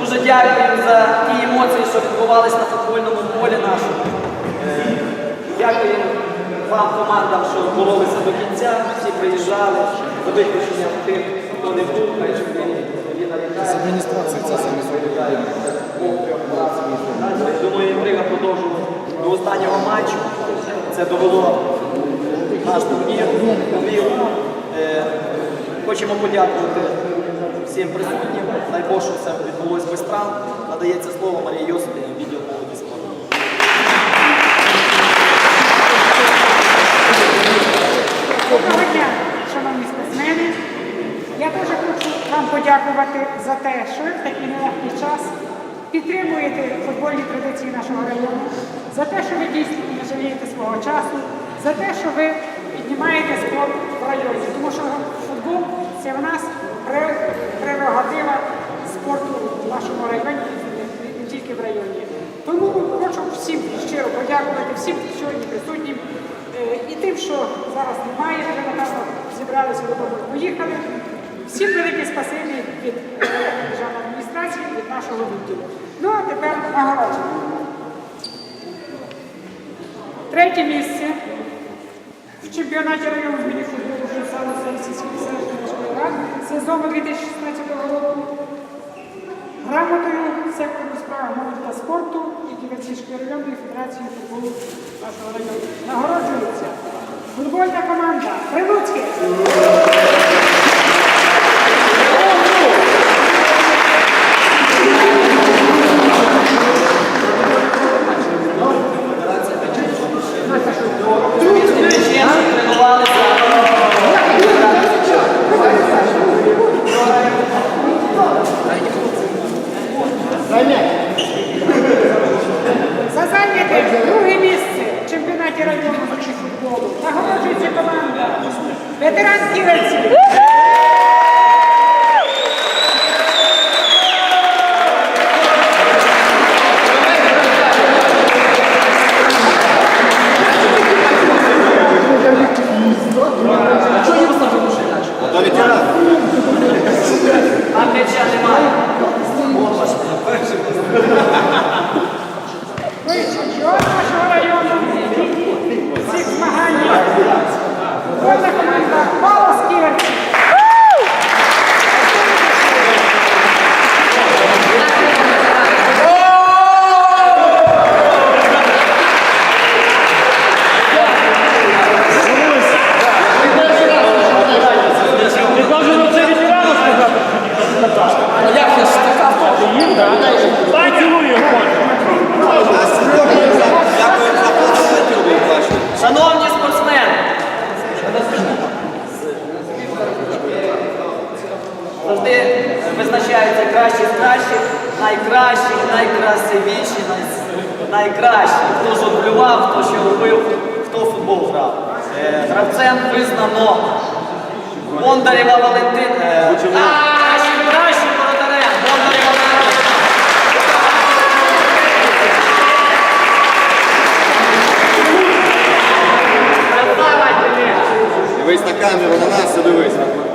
Дуже дякую за ті емоції, що відбувалися на футбольному полі нашому. Е, Дякую вам, командам, що боролися до кінця, всі приїжджали, за виключенням тих, хто не був, щоб він. З адміністрації це саме відповідає. Думаю, інтрига продовжувала до останнього матчу. Це довело наш турнір. Е, Хочемо подякувати всім присутнім. Дай Бог, все відбулося без травм. Надається слово Марії Йосипівні, відділ молоді спорту. Доброго дня, шановні спортсмени. Я дуже хочу вам подякувати за те, що ви в такий нелегкий час підтримуєте футбольні традиції нашого району, за те, що ви дійсно не жалієте свого часу, за те, що ви піднімаєте спорт в районі. Тому що футбол це в нас прерогатива спорту в нашому районі, не- тільки в районі. Тому хочу всім щиро подякувати, всім сьогодні присутнім. Е, І тим, що зараз немає, вже напевно зібралися додому, поїхали. Всім велике спасибі від е, державної адміністрації, від нашого відділу. Ну а тепер нагородження. Третє місце в чемпіонаті району з мініфутболу міської ради сезону 2016 молоді спорту і Ківерцівської районної федерації футболу нашого району. Нагороджується футбольна команда Прилуцьке. Після м'ячем тренувалися. За зайняте друге місце в чемпіонаті району з футболу. Нагороджується команда Ветеран Ківерці. А м'яча немає. Ви чемпіон нашого району. Всіх змаганнях. Футбольна команда Палас завжди визначаються кращі з кращих, найкращі, найкрасивіші, найкращі. Хто жонглював, хто що робив, хто футбол грав. Е, гравцем визнано Бондарєва Валентина. Е, кращі, кращі воротарем, Бондарєва Валентина. Дивись на камеру, на нас і дивись.